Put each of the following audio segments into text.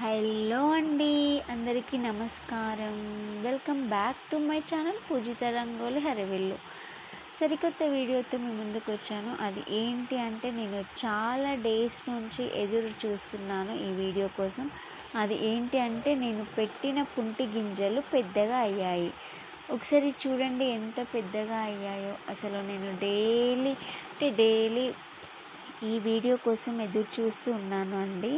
Hello అండి అందరికీ నమస్కారం. Welcome back to my channel Poojitha Rangoli Harivillu. సరికొత్త వీడియోతో మీ ముందుకు వచ్చాను. అది ఏంటి అంటే నేను చాలా డేస్ నుంచి ఎదురు చూస్తున్నాను ఈ వీడియో కోసం. అది ఏంటి అంటే నేను పెట్టిన పుంటి గింజలు పెద్దగా అయ్యాయి. ఒకసారి చూడండి ఎంత పెద్దగా అయ్యాయో. అసలు నేను డైలీ అంటే డైలీ ఈ వీడియో కోసం ఎదురు చూస్తూ ఉన్నాను అండి.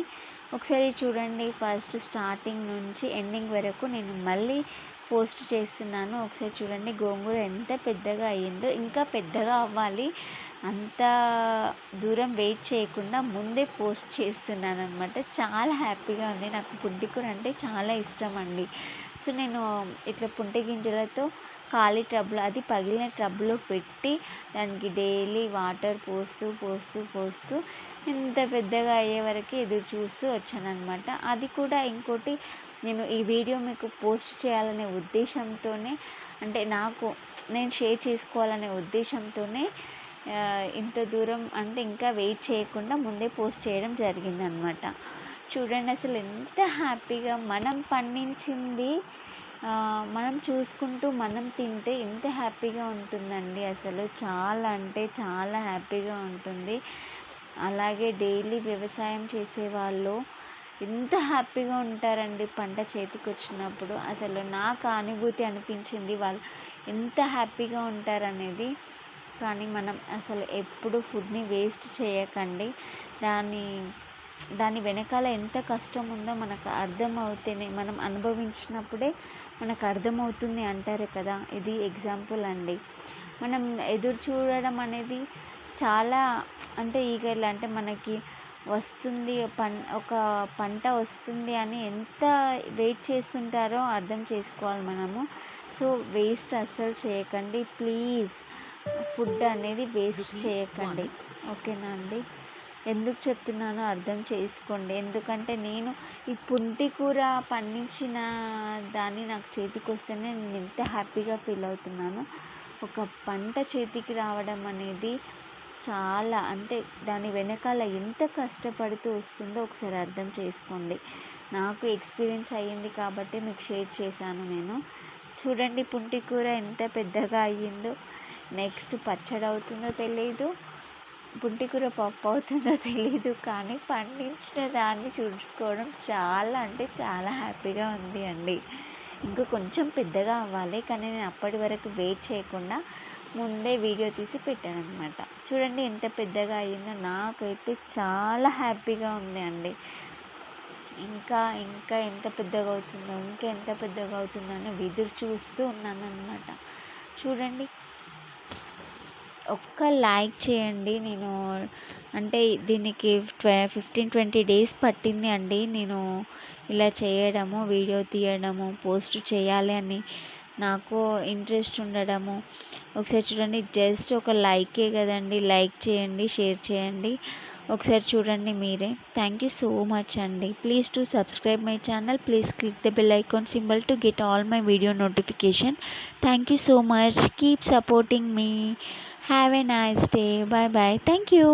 ఒకసారి చూడండి ఫస్ట్ స్టార్టింగ్ నుంచి ఎండింగ్ వరకు నేను మళ్ళీ పోస్ట్ చేస్తున్నాను. ఒకసారి చూడండి గోంగూర ఎంత పెద్దగా అయ్యిందో ఇంకా పెద్దగా అవ్వాలి. అంత దూరం వెయిట్ చేయకుండా ముందే పోస్ట్ చేస్తున్నాను అనమాట చాలా హ్యాపీగా ఉంది. నాకు పుంటికూర అంటే చాలా ఇష్టం అండి. సో నేను ఇట్లా పుంటి గింజలతో ఖాళీ ట్రబ్లో అది పగిలిన టబ్లో పెట్టి దానికి డైలీ వాటర్ పోస్తూ పోస్తూ పోస్తూ ఇంత పెద్దగా అయ్యే వరకు ఎదురు చూస్తూ వచ్చానమాట అది కూడా ఇంకోటి నేను ఈ వీడియో మీకు పోస్ట్ చేయాలనే ఉద్దేశంతోనే అంటే నాకు నేను షేర్ చేసుకోవాలనే ఉద్దేశంతోనే ఇంత దూరం అంటే ఇంకా వెయిట్ చేయకుండా ముందే పోస్ట్ చేయడం జరిగిందనమాట చూడండి అసలు ఎంత హ్యాపీగా మనం పండించింది మనం చూసుకుంటూ మనం తింటే ఎంత హ్యాపీగా ఉంటుందండి. అసలు చాలా అంటే చాలా హ్యాపీగా ఉంటుంది. అలాగే డైలీ వ్యవసాయం చేసేవాళ్ళు ఎంత హ్యాపీగా ఉంటారండి పంట చేతికి వచ్చినప్పుడు. అసలు నాకు అనుభూతి అనిపించింది వాళ్ళు ఎంత హ్యాపీగా ఉంటారనేది. కానీ మనం అసలు ఎప్పుడు ఫుడ్ని వేస్ట్ చేయకండి. దాని దాని వెనకాల ఎంత కష్టం ఉందో మనకు అర్థమవుతేనే మనం అనుభవించినప్పుడే మనకు అర్థమవుతుంది అంటారు కదా ఇది ఎగ్జాంపుల్ అండి. మనం ఎదురు చూడడం అనేది చాలా అంటే ఈగర్లు అంటే మనకి వస్తుంది పం ఒక పంట వస్తుంది అని ఎంత వెయిట్ చేస్తుంటారో అర్థం చేసుకోవాలి మనము. సో వేస్ట్ అస్సలు చేయకండి ప్లీజ్. ఫుడ్ అనేది వేస్ట్ చేయకండి. ఓకేనా అండి? ఎందుకు చెప్తున్నానో అర్థం చేసుకోండి. ఎందుకంటే నేను ఈ పుంటి కూర పండించిన దాన్ని నాకు చేతికి వస్తేనే నేను ఎంత హ్యాపీగా ఫీల్ అవుతున్నాను ఒక పంట చేతికి రావడం అనేది చాలా అంటే దాని వెనకాల ఎంత కష్టపడుతూ వస్తుందో ఒకసారి అర్థం చేసుకోండి. నాకు ఎక్స్పీరియన్స్ అయ్యింది కాబట్టి మీకు షేర్ చేశాను నేను. చూడండి పుంటి కూర ఎంత పెద్దగా అయ్యిందో నెక్స్ట్ పచ్చడి అవుతుందో తెలియదు పుంటికూర పప్పు అవుతుందో తెలియదు కానీ పండించిన దాన్ని చూసుకోవడం చాలా అంటే చాలా హ్యాపీగా ఉంది అండి. ఇంకా కొంచెం పెద్దగా అవ్వాలి కానీ నేను అప్పటి వరకు వెయిట్ చేయకుండా ముందే వీడియో తీసి పెట్టాను అనమాట చూడండి ఎంత పెద్దగా అయ్యిందో నాకైతే చాలా హ్యాపీగా ఉంది అండి. ఇంకా ఇంకా ఎంత పెద్దగా అవుతుందో ఇంకా ఎంత పెద్దగా అవుతుందో అని ఎదురు చూస్తూ ఉన్నాను అనమాట చూడండి ఒక్క లైక్ చేయండి. నేను అంటే దీనికి ఫిఫ్టీన్ ట్వంటీ డేస్ పట్టింది అండి. నేను ఇలా చేయడము వీడియో తీయడము పోస్ట్ చేయాలి అని నాకు ఇంట్రెస్ట్ ఉండడము. ఒకసారి చూడండి జస్ట్ ఒక లైకే కదండి. లైక్ చేయండి షేర్ చేయండి. ఒకసారి చూడండి మీరే. థ్యాంక్ యూ సో మచ్ అండి. Please to subscribe my channel please click the bell icon symbol to get all my video notification thank you so much keep supporting me have a nice day bye bye thank you